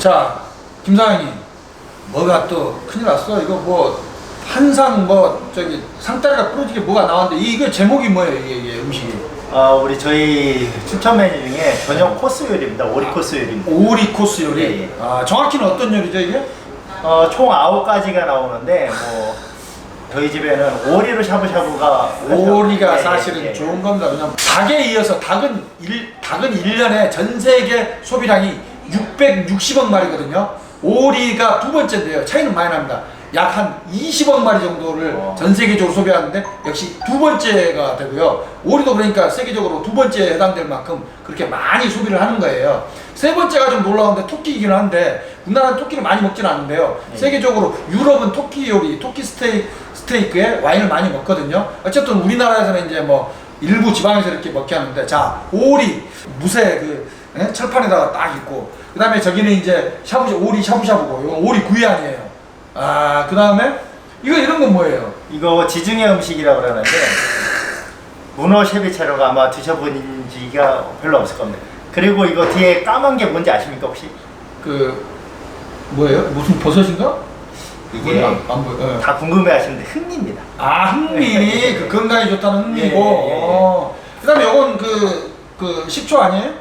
자, 김 사장님, 뭐가 또 큰일 났어? 이거 뭐 한상 뭐 저기 상다리가 부러지게 뭐가 나왔는데 이거 제목이 뭐예요? 이게, 이게 음식이 어, 우리 저희 추천 메뉴 중에 저녁 코스 요리입니다. 오리 코스 요리입니다. 오리 코스 요리. 예, 예. 아, 정확히는 어떤 요리죠 이게? 어, 총 아홉 가지가 나오는데 뭐 저희 집에는 오리로 샤브샤브가 오리가 예, 예, 사실은 예. 좋은 겁니다. 왜냐면 닭에 이어서 닭은 일 닭은 1년에 전 세계 소비량이 660억 마리거든요. 오리가 두 번째인데요. 차이는 많이 납니다. 약 한 20억 마리 정도를 어. 전 세계적으로 소비하는데 역시 두 번째가 되고요. 오리도 그러니까 세계적으로 두 번째에 해당될 만큼 그렇게 많이 소비를 하는 거예요. 세 번째가 좀 놀라운데 토끼이기는 한데 우리나라는 토끼를 많이 먹지는 않는데요. 네. 세계적으로 유럽은 토끼 요리, 토끼 스테이, 스테이크에 와인을 많이 먹거든요. 어쨌든 우리나라에서는 이제 뭐 일부 지방에서 이렇게 먹게 하는데 자 오리 무쇠 그 예? 철판에다가 딱 있고 그 다음에 저기는 이제 샤브샤 오리 샤브샤브고 이건 오리 구이 아니에요. 아 그 다음에 이거 이런 건 뭐예요? 이거 지중해 음식이라고 그러는데 문어 쉐비체로가 아마 드셔본 지가 별로 없을 겁니다. 그리고 이거 뒤에 까만 게 뭔지 아십니까 혹시? 그 뭐예요? 무슨 버섯인가? 이게 뭐야? 안 보여. 예. 다 궁금해하시는데 흥미입니다. 아 흥미 그 건강에 좋다는 흥미고 예, 예, 예. 어. 그 다음에 요건 그, 그 식초 아니에요?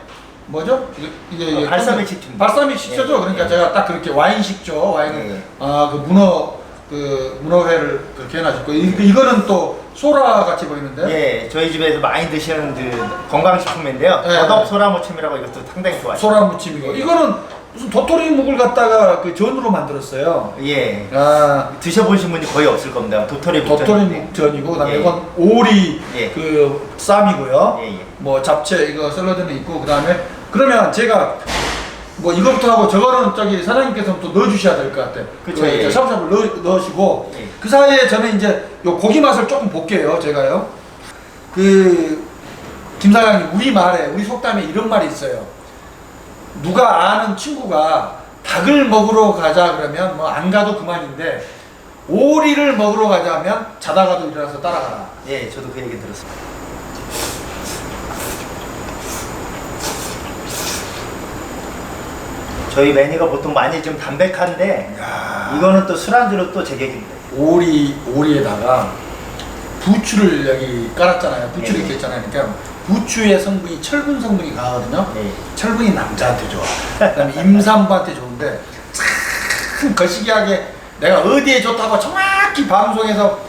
뭐죠? 이게, 어, 발사믹 식초입니다. 발사믹 식초죠. 예, 예, 그러니까 예. 제가 딱 그렇게 와인 식초 와인 예, 예. 아그 문어 그 문어회를 그렇게 해놔줬고 이, 이거는 또 소라 같이 보이는데 예, 저희 집에서 많이 드시는 그 건강식품인데요. 예. 더덕 소라 무침이라고 이것도 상당히 좋아해요. 소라 무침이고 이거는 무슨 도토리 묵을 갖다가 그 전으로 만들었어요. 예. 아 드셔보신 분이 거의 없을 겁니다. 도토리 도토리 묵전인데. 묵전이고 그다음에 예. 이건 오리 예. 그 쌈이고요. 예, 예. 뭐 잡채 이거 샐러드는 있고 그다음에 그러면 제가 뭐 이거부터 하고 저거는 저기 사장님께서 또 넣어주셔야 될 것 같아. 그쵸, 그 예. 샤브샤브 넣, 넣으시고 예. 그 사이에 저는 이제 요 고기 맛을 조금 볼게요. 제가요. 그 김사장님 우리 말에 우리 속담에 이런 말이 있어요. 누가 아는 친구가 닭을 먹으러 가자 그러면 뭐 안 가도 그만인데 오리를 먹으러 가자면 자다가도 일어나서 따라가라. 예, 저도 그 얘기 들었습니다. 저희 메뉴가 보통 많이 좀 담백한데 야. 이거는 또 술안주로 또 제격입니다. 오리 오리에다가 부추를 여기 깔았잖아요. 부추를 예. 이렇게 했잖아요. 그러니까 부추의 성분이 철분 성분이 강하거든요. 예. 철분이 남자한테 좋아. 그다음에 임산부한테 좋은데 참 거시기하게 내가 어디에 좋다고 정확히 방송에서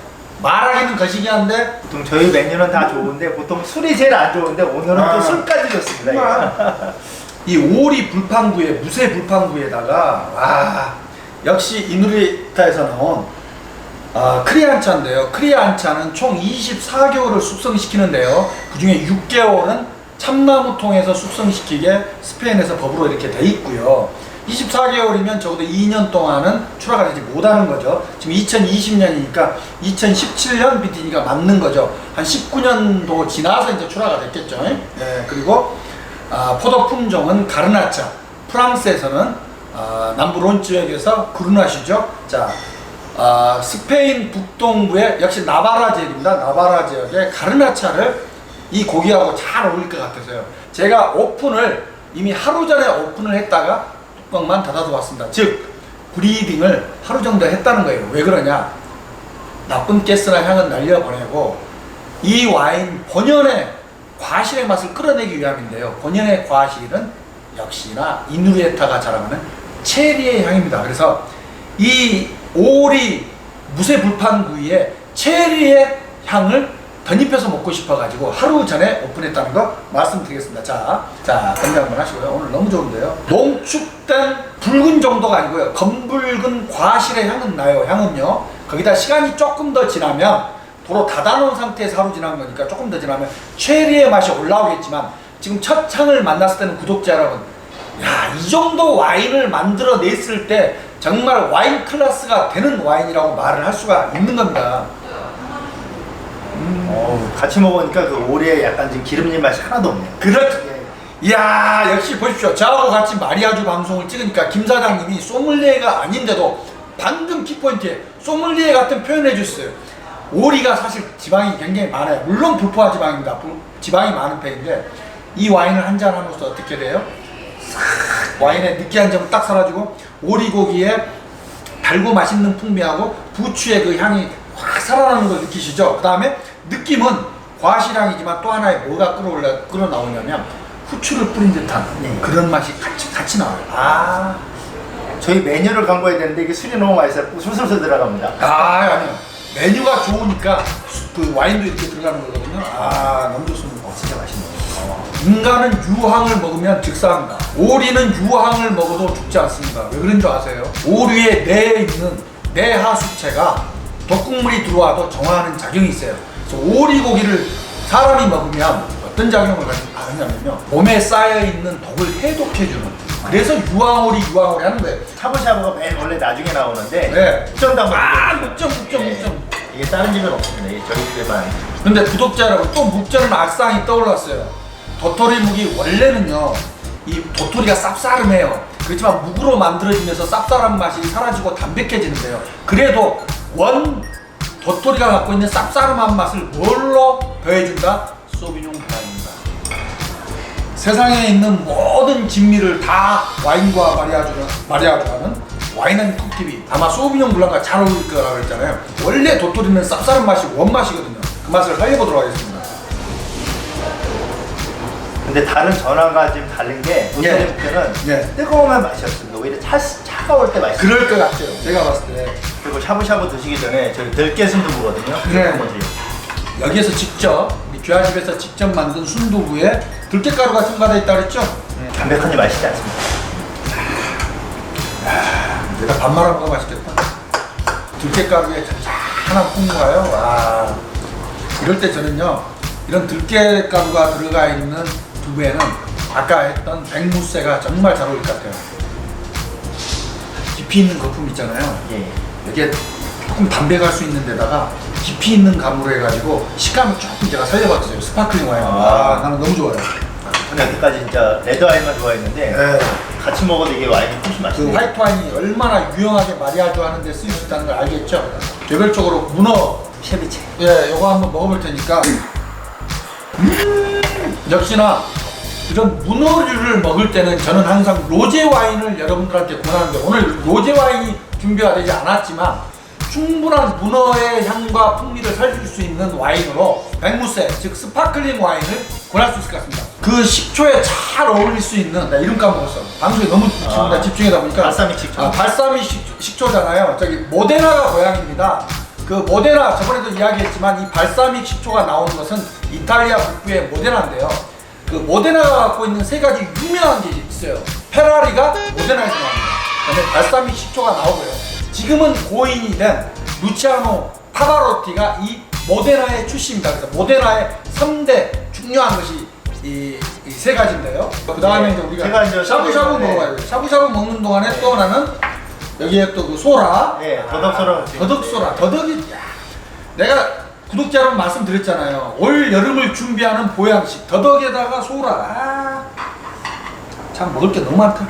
말하기는 거시기한데 보통 저희 메뉴는 다 좋은데 보통 술이 제일 안 좋은데 오늘은 아. 또 술까지 좋습니다. 이거. 이 오리 불판구에 무쇠 불판구에다가 와 역시 이누리타에서 나온 아, 크리안차인데요. 크리안차는 총 24개월을 숙성시키는데요. 그 중에 6개월은 참나무통에서 숙성시키게 스페인에서 법으로 이렇게 돼 있고요. 24개월이면 적어도 2년 동안은 출하가 되지 못하는 거죠. 지금 2020년이니까 2017년 BT니까 맞는 거죠. 한 19년도 지나서 이제 출하가 됐겠죠. 예, 그리고 아, 포도 품종은 가르나차. 프랑스에서는 아, 남부 론 지역에서 그루나시죠. 자, 아, 스페인 북동부의 역시 나바라 지역입니다. 나바라 지역의 가르나차를 이 고기하고 잘 어울릴 것 같아서요. 제가 오픈을 이미 하루 전에 오픈을 했다가 뚜껑만 닫아두었습니다. 즉 브리딩을 하루 정도 했다는 거예요. 왜 그러냐? 나쁜 가스나 향은 날려보내고 이 와인 본연의 과실의 맛을 끌어내기 위함인데요. 본연의 과실은 역시나 이누리에타가 자랑하는 체리의 향입니다. 그래서 이 오리 무쇠 불판 구이에 체리의 향을 덧입혀서 먹고 싶어가지고 하루 전에 오픈했다는 거 말씀드리겠습니다. 자, 자, 건강 한번 하시고요. 오늘 너무 좋은데요. 농축된 붉은 정도가 아니고요. 검붉은 과실의 향은 나요. 향은요. 거기다 시간이 조금 더 지나면 도로 닫아놓은 상태에서 하루 지난 거니까 조금 더 지나면 체리의 맛이 올라오겠지만 지금 첫 향을 만났을 때는 구독자 여러분 야, 이 정도 와인을 만들어 냈을 때 정말 와인 클래스가 되는 와인이라고 말을 할 수가 있는 겁니다. 어우, 같이 먹으니까 그 오리에 약간 지금 기름진 맛이 하나도 없네요. 그렇죠. 이야, 역시 보십시오. 저하고 같이 마리아주 방송을 찍으니까 김 사장님이 소믈리에가 아닌데도 방금 키포인트에 소믈리에 같은 표현을 해줬어요. 오리가 사실 지방이 굉장히 많아요. 물론 불포화 지방입니다. 불- 지방이 많은 편인데 이 와인을 한 잔 하면서 어떻게 돼요? 싹 와인의 느끼한 점은 딱 사라지고 오리고기에 달고 맛있는 풍미하고 부추의 그 향이 확 살아나는 걸 느끼시죠? 그 다음에 느낌은 과실향이지만 또 하나의 뭐가 끌어올라 끌어 나오냐면 후추를 뿌린 듯한 네. 그런 맛이 같이 같이 나와요. 아 저희 메뉴를 광고해야 되는데 이게 술이 너무 맛있어요. 술술술 들어갑니다. 아 아니요 메뉴가 좋으니까 수- 그 와인도 이렇게 들어가는 거거든요. 아 너무 좋습니다. 어, 진짜 맛있네요. 인간은 유황을 먹으면 즉사합니다. 오리는 유황을 먹어도 죽지 않습니다. 왜 그런 줄 아세요? 오리의 뇌에 있는 뇌하수체가 독극물이 들어와도 정화하는 작용이 있어요. 그래서 오리 고기를 사람이 먹으면 어떤 작용을 하냐면요. 몸에 쌓여 있는 독을 해독해 주는. 그래서 유황오리 유황오리 하는 거예요. 샤브샤브가 맨 원래 나중에 나오는데 네. 국정도 한번 아, 드려볼게요. 묵점, 묵점, 네. 묵점. 이게 다른 집은 없습니다. 이게 저희 집에만. 근데 구독자 여러분 또 묵전은 악상이 떠올랐어요. 도토리 묵이 원래는요 이 도토리가 쌉싸름해요. 그렇지만 묵으로 만들어지면서 쌉싸름 맛이 사라지고 담백해지는데요. 그래도 원 도토리가 갖고 있는 쌉싸름한 맛을 뭘로 더해준다? 소비뇽 블랑입니다. 세상에 있는 모든 진미를 다 와인과 마리아주는 마리아주하는 와인은 톡TV 아마 소비뇽 블랑과 잘 어울릴 거라고 했잖아요. 원래 도토리는 쌉싸름 맛이 원 맛이거든요. 그 맛을 살려보도록 하겠습니다. 근데 다른 전화가 지금 다른 게 예. 국회는 예. 뜨거우면 맛이 없습니다. 오히려 차, 차가울 때 맛이 그럴 것 같아요. 제가 봤을 때 그리고 샤브샤브 드시기 전에 저희 들깨 순두부거든요. 네. 한번 드세요. 여기에서 직접 우리 귀하집에서 직접 만든 순두부에 들깨가루가 첨가되어 있다 그랬죠? 담백하니 맛있지 않습니까? 내가 밥 말아 먹어 맛있겠다. 들깨가루에 잔잔한 풍미가요. 와. 이럴 때 저는요. 이런 들깨가루가 들어가 있는 두부에는 아까 했던 백무새가 정말 잘 어울릴 것 같아요. 깊이 있는 거품 있잖아요. 예. 이게 조금 담백할 수 있는 데다가 깊이 있는 감으로 해가지고 식감을 조금 제가 살려봤어요. 스파클링 와인. 아. 아, 나는 너무 좋아요. 저는 여태까지 진짜 레드 와인만 좋아했는데 네. 같이 먹어도 이게 와인이 훨씬 그 맛있네요. 화이트 와인이 얼마나 유용하게 마리아주 하는데 쓰일 수 있다는 걸 알겠죠? 개별적으로 문어 쉐비체. 예, 요거 한번 먹어볼 테니까 음, 역시나 이런 문어류를 먹을 때는 저는 항상 로제 와인을 여러분들한테 권하는데 오늘 로제 와인이 준비가 되지 않았지만 충분한 문어의 향과 풍미를 살릴 수 있는 와인으로 백무새 즉 스파클링 와인을 권할 수 있을 것 같습니다. 그 식초에 잘 어울릴 수 있는 나 이름 까먹었어. 방송에 너무 지금 아, 나 집중하다 보니까 발사믹 식초. 아, 발사믹 식, 초 잖아요 저기 모데나가 고향입니다. 그 모데나 저번에도 이야기했지만 이 발사믹 식초가 나온 것은 이탈리아 북부의 모데나인데요. 그 모데나가 갖고 있는 세 가지 유명한 게 있어요. 페라리가 모데나에서 나옵니다. 그다음에 발사믹 식초가 나오고요. 지금은 고인이 된 루치아노 파바로티가 이 모데나의 출신입니다. 그래서 모데나의 3대 중요한 것이 이 세 가지인데요. 그 다음에 네, 이제 우리가 제가 이제 샤브샤브 네. 먹어봐야 돼요. 샤브샤브 먹는 동안에 또 하나는 여기에 또 그 소라, 네, 더덕소라. 더덕 소라, 더덕이 야, 내가 구독자 여러분 말씀드렸잖아요. 올 여름을 준비하는 보양식 더덕에다가 소라. 아, 참 먹을 게 너무 많다.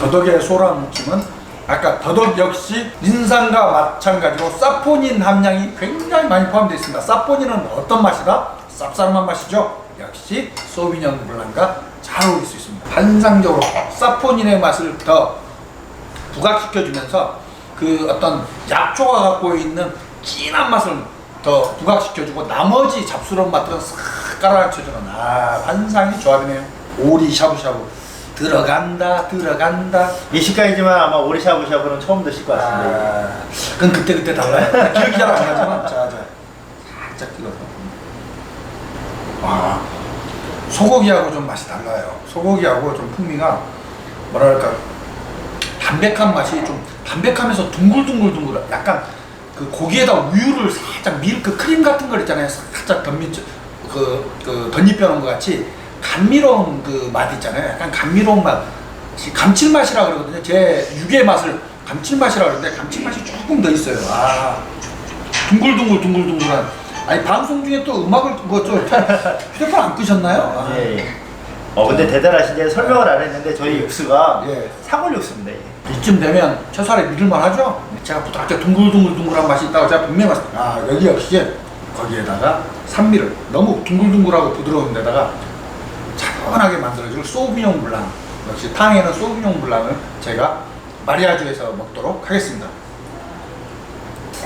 더덕에 소라 무침은 아까 더덕 역시 인산과 마찬가지로 사포닌 함량이 굉장히 많이 포함되어 있습니다. 사포닌은 어떤 맛이다? 쌉싸름한 맛이죠. 역시 소비뇽 블랑과 잘 어울릴 수 있습니다. 환상적으로 사포닌의 맛을 더 부각시켜주면서 그 어떤 약초가 갖고 있는 진한 맛을 더 부각시켜주고 나머지 잡스러운 맛들은 싹 깔아앉혀주는 아 환상이 조합이네요. 오리 샤브샤브 들어간다 들어간다 미식가이지만 아마 오리 샤브샤브는 처음 드실 것 같습니다. 아, 그건 그때 그때 달라요. 기억이 잘 안 나지만 자, 자, 살짝 찍어서. 와, 소고기하고 좀 맛이 달라요. 소고기하고 좀 풍미가 뭐랄까 담백한 맛이 좀 담백하면서 둥글둥글둥글 약간 그 고기에다 우유를 살짝 밀크 크림 같은 거 있잖아요. 살짝 덧미 그, 그 덧입혀 놓은 것 같이 감미로운 그 맛 있잖아요. 약간 감미로운 맛. 감칠맛이라 그러거든요. 제 육의 맛을 감칠맛이라 그러는데 감칠맛이 조금 더 있어요. 아, 둥글둥글 둥글둥글한. 아니 방송 중에 또 음악을 뭐좀 휴대폰 안 끄셨나요? 아, 예, 예. 어 근데 대단하신 게 설명을 안 했는데 저희 육수가 예. 사골 육수입니다. 이게. 이쯤 되면 최소한에 믿을만 하죠? 제가 부탁해 둥글둥글 둥글한 맛이 있다고 제가 분명히 말씀 아 여기 역시 거기에다가 산미를 너무 둥글둥글하고 부드러운 데다가 차분하게 만들어줄 소비뇽 블랑 역시 탕에는 소비뇽 블랑을 제가 마리아주에서 먹도록 하겠습니다.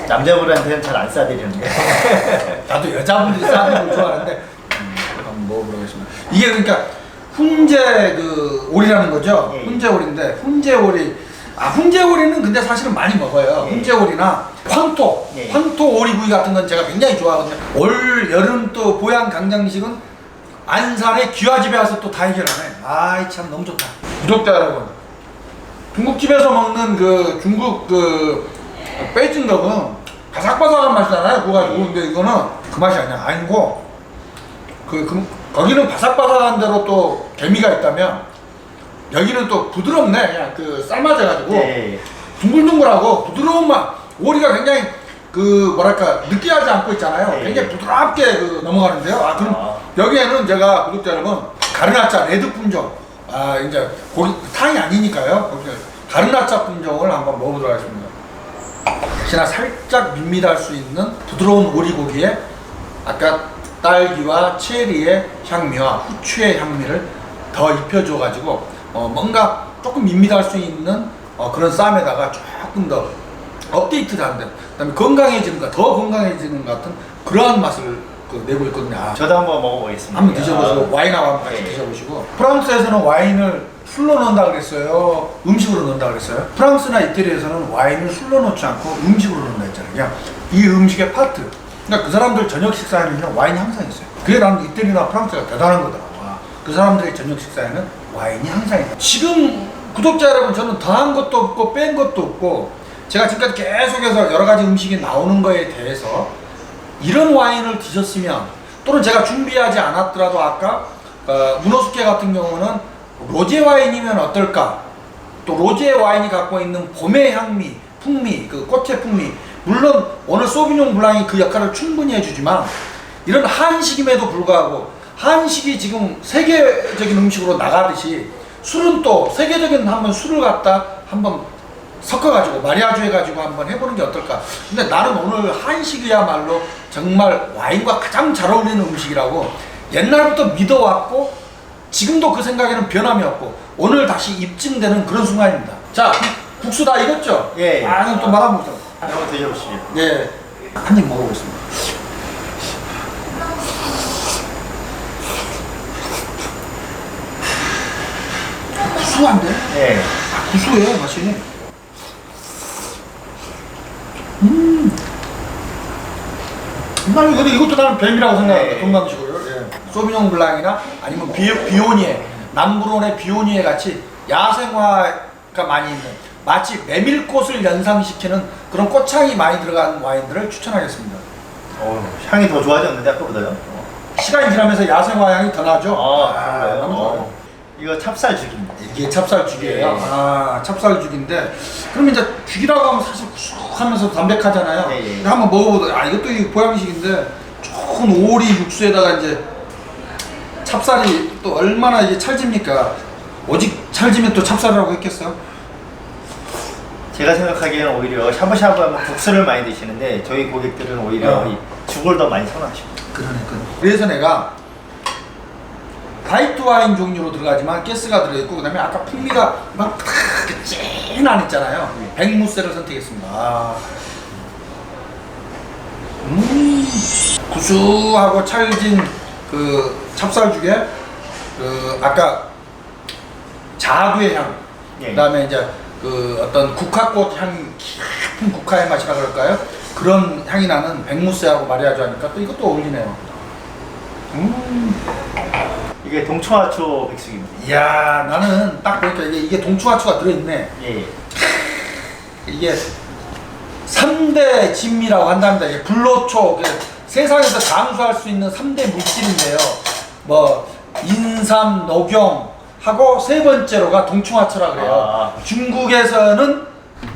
남자분한테는 잘 안 싸드리는데. 나도 여자분들이 싸는 걸 좋아하는데 음, 한번 먹어보겠습니다. 이게 그러니까 훈제 그 오리라는 거죠. 예, 예. 훈제 오리인데 훈제 오리 아 훈제 오리는 근데 사실은 많이 먹어요. 예. 훈제 오리나 황토 예. 황토 오리구이 같은 건 제가 굉장히 좋아하거든요. 올 여름 또 보양 강장식은 안산의 귀화집에 와서 또 다 해결하네. 아이 참 너무 좋다. 구독자 여러분, 중국집에서 먹는 그 중국 그 베이징덕은 바삭바삭한 맛이잖아요. 그거 가지고 근데 이거는 그 맛이 아니야. 아니고 그, 그 거기는 바삭바삭한 대로 또 개미가 있다면 여기는 또 부드럽네. 그냥 그 삶아져가지고 예. 둥글둥글하고 부드러운 맛. 오리가 굉장히 그 뭐랄까 느끼하지 않고 있잖아요. 예. 굉장히 부드럽게 그 넘어가는데요. 아 그럼 아. 여기에는 제가 구독자 여러분 가르나차 레드 품종 아 이제 고기 탕이 아니니까요. 거기 가르나차 품종을 한번 먹어보도록 하겠습니다. 역시나 살짝 밋밋할 수 있는 부드러운 오리고기에 아까 딸기와 체리의 향미와 후추의 향미를 더 입혀줘가지고 어, 뭔가 조금 밋밋할 수 있는 어, 그런 쌈에다가 조금 더 업데이트를 데 그다음에 건강해지는 것, 더 건강해지는 것 같은 그러한 맛을 그 내고 있거든요. 아, 저도 한번 먹어보겠습니다. 한번 드셔보시고 아, 와인하고 한번 같이 네. 드셔보시고. 프랑스에서는 와인을 술로 넣는다 그랬어요. 음식으로 넣는다 그랬어요. 프랑스나 이태리에서는 와인을 술로 넣지 않고 음식으로 넣는다 했잖아요. 그냥 이 음식의 파트. 그러니까 그 사람들 저녁 식사에는 와인이 항상 있어요. 그게 나는 이태리나 프랑스가 대단한 거더라고 와, 그 사람들의 저녁 식사에는 와인이 항상 있다. 지금 구독자 여러분 저는 더한 것도 없고 뺀 것도 없고 제가 지금까지 계속해서 여러 가지 음식이 나오는 거에 대해서 이런 와인을 드셨으면 또는 제가 준비하지 않았더라도 아까 어, 문어숙회 같은 경우는 로제 와인이면 어떨까? 또 로제 와인이 갖고 있는 봄의 향미, 풍미, 그 꽃의 풍미. 물론 오늘 소비뇽 블랑이 그 역할을 충분히 해주지만 이런 한식임에도 불구하고 한식이 지금 세계적인 음식으로 나가듯이 술은 또 세계적인 한번 술을 갖다 한번 섞어가지고 마리아주 해가지고 한번 해보는 게 어떨까. 근데 나는 오늘 한식이야말로 정말 와인과 가장 잘 어울리는 음식이라고 옛날부터 믿어왔고 지금도 그 생각에는 변함이 없고 오늘 다시 입증되는 그런 순간입니다. 자, 국수 다 익었죠? 예, 예. 아, 그럼 또 말아보자. 한번 드셔보시죠. 네, 한입 먹어보겠습니다. 구수한데? 예. 아, 구수해 맛이. 음. 난 이거 이것도 나는 뱀이라고 생각합니다. 네. 건강식으로. 예. 소비뇽 블랑이나 아니면 비, 비오니에 남부론의 비오니에 같이 야생화가 많이 있는 마치 메밀꽃을 연상시키는 그런 꽃향이 많이 들어간 와인들을 추천하겠습니다. 어, 향이 더 좋아졌는데 아까보다요. 시간이 지나면서 야생화 향이 더 나죠. 아, 그런가요? 너무 좋아요. 어. 이거 찹쌀죽입니다. 이게 찹쌀죽이에요. 예. 아, 찹쌀죽인데, 그럼 이제 죽이라고 하면 사실 구수하면서 담백하잖아요. 예, 예. 근데 한번 먹어보자. 아, 이것도 이 보양식인데, 좋은 오리 육수에다가 이제 찹쌀이 또 얼마나 이게 찰집니까? 오직 찰지면 또 찹쌀이라고 했겠어요? 제가 생각하기에는 오히려 샤브샤브 하면 국수를 많이 드시는데 저희 고객들은 오히려 어. 이 죽을 더 많이 선호하십니다. 그러니까. 그래서 내가 화이트 와인 종류로 들어가지만 가스가 들어있고 그다음에 아까 풍미가 막 진한 있잖아요. 백무새를 선택했습니다. 아. 음, 구수하고 찰진 그 찹쌀 죽에 그 아까 자두의 향, 예. 그다음에 이제 그 어떤 국화꽃 향 깊은 국화의 맛이라 그럴까요? 그런 향이 나는 백무새하고 마리아주 하니까 또 이것도 어울리네요. 음. 이게 동초하초 백숙입니다. 이야 나는 딱 보니까 이게, 이게 동추화추가 들어있네 예. 이게 3대 진미라고 한답니다 이게 불로초 이게 세상에서 장수할 수 있는 3대 물질인데요 뭐 인삼, 녹용 하고 세 번째로가 동충하초라 그래요 아. 중국에서는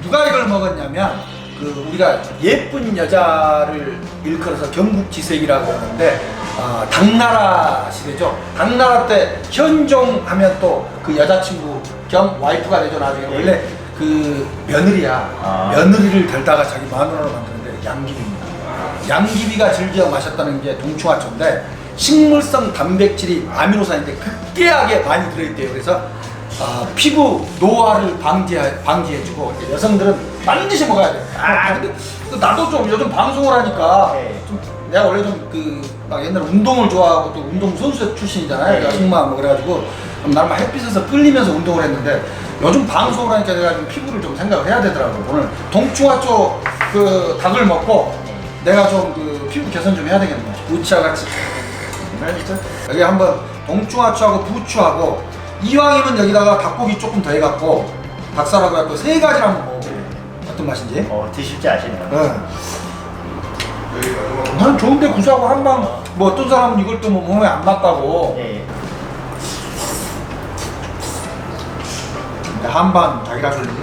누가 이걸 먹었냐면 그 우리가 예쁜 여자를 일컬어서 경국지색이라고 하는데 아, 당나라 시대죠. 당나라 때 현종 하면 또 그 여자친구 겸 와이프가 되죠 나중에 예. 원래 그 며느리야 아. 며느리를 데려다가 자기 마누라로 만드는데 양귀비입니다. 양귀비가 즐겨 마셨다는 게 동충하초인데 식물성 단백질이 아미노산인데 극대하게 많이 들어있대요. 그래서 아, 피부 노화를 방지해, 방지해주고 여성들은 반드시 먹어야 돼. 아 근데 또 나도 좀 요즘 방송을 하니까 네. 좀 내가 원래 좀그 막 옛날 운동을 좋아하고 또 운동 선수 출신이잖아요. 네. 여성만 뭐 그래가지고 나름 햇빛에서 끌리면서 운동을 했는데 요즘 방송을 하니까 내가 좀 피부를 좀 생각을 해야 되더라고. 오늘 동충하 쪽그 닭을 먹고 내가 좀 그 피부 개선 좀 해야 되겠네. 부추와 같이. 정말 진짜. 여기 한번 동충하추하고 부추하고 이왕이면 여기다가 닭고기 조금 더 해갖고 닭살하고 해갖고 세 가지를 한번 먹어볼게요. 어떤 맛인지. 어, 드실지 아시네요. 네. 나는 좋은데 구수하고 한방 뭐 어떤 사람은 이걸 또 뭐 몸에 안 맞다고. 예. 근데 한방 자기가 졸리게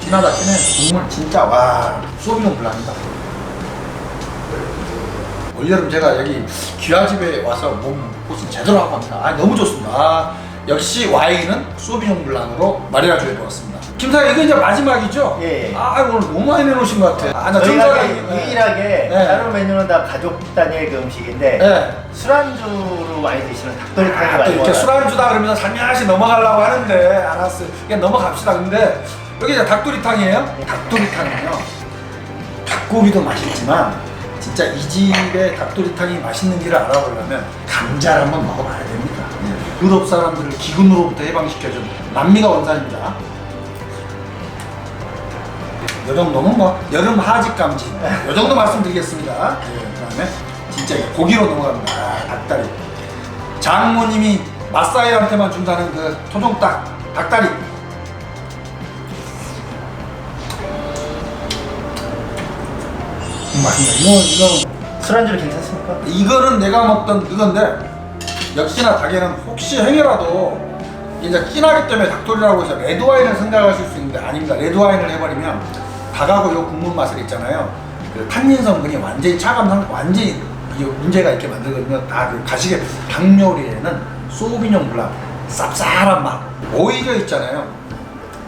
진하다 진해 국물 진짜 와. 소비뇽 블랑이다. 올여름 제가 여기 귀하집에 와서 몸 보신 제대로 하고 갑니다. 아 너무 좋습니다. 아, 역시 와인은 소비뇽 블랑으로 마리아주에 먹었습니다 김사장 이거 이제 마지막이죠? 예. 아 오늘 너무 많이 내놓으신 것 같아 아나 저희가 정사가 이게 유일하게 네. 다른 메뉴는 다 가족 단위의 그 음식인데 네. 술안주로 많이 드시는 닭도리탕이 아, 또 많이 이렇게 먹어요. 술안주다 그러면서 살며시 넘어가려고 하는데 알았어 그냥 넘어갑시다 근데 여기 이제 닭도리탕이에요 닭도리탕은요 닭고기도 맛있지만 진짜 이 집의 닭도리탕이 맛있는지를 알아보려면 감자를 한번 먹어봐야 됩니다 예. 유럽 사람들을 기근으로부터 해방시켜준 남미가 원산입니다 요 정도는 뭐 여름 하직 감지. 요 정도 말씀드리겠습니다. 예, 그다음에 진짜 이거 고기로 넘어갑니다. 아, 닭다리. 장모님이 마사이한테만 준다는 그 토종닭 닭다리. 음, 맛있네. 이거 이거. 술안주로 괜찮습니까? 이거는 내가 먹던 그건데 역시나 닭에는 혹시 행여라도 이제 진하기 때문에 닭도리라고 해서 레드와인을 생각하실 수 있는데 아닙니다. 레드와인을 해버리면 닭하고 요 국물 맛을 있잖아요 그 탄닌 성분이 완전히 차감 상 완전히 이 문제가 있게 만들거든요 다그 가시게 닭 요리에는 소비뇽 블랑 쌉쌀한 맛 오히려 있잖아요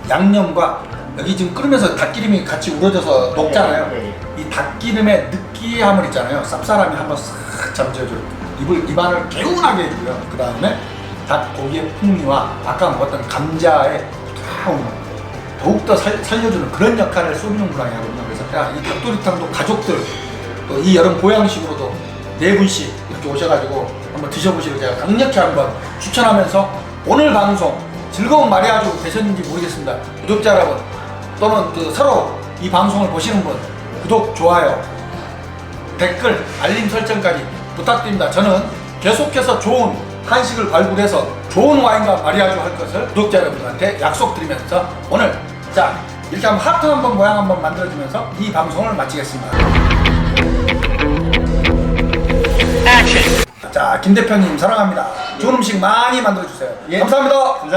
양념과 여기 지금 끓으면서 닭기름이 같이 우러져서 녹잖아요 예, 예. 이 닭기름의 느끼함을 있잖아요. 쌉싸람이 한번 싹 잠재워줘요. 입을 입안을 개운하게 해주고요. 그 다음에 닭고기의 풍미와 아까 먹었던 감자의 부드러운 맛, 더욱더 살, 살려주는 그런 역할을 소비뇽 블랑이 하거든요. 그래서 야, 이 닭도리탕도 가족들 또 이 여름 보양식으로도 네 분씩 이렇게 오셔가지고 한번 드셔보시고 제가 강력히 한번 추천하면서 오늘 방송 즐거운 마리아주 되셨는지 모르겠습니다. 구독자 여러분 또는 그 서로 이 방송을 보시는 분 구독, 좋아요, 댓글, 알림 설정까지 부탁드립니다. 저는 계속해서 좋은 한식을 발굴해서 좋은 와인과 마리아주 할 것을 구독자 여러분들한테 약속드리면서 오늘 자 이렇게 한번 하트 한번 모양 한번 만들어주면서 이 방송을 마치겠습니다. 자, 김 대표님 사랑합니다. 좋은 음식 많이 만들어주세요. 예. 감사합니다.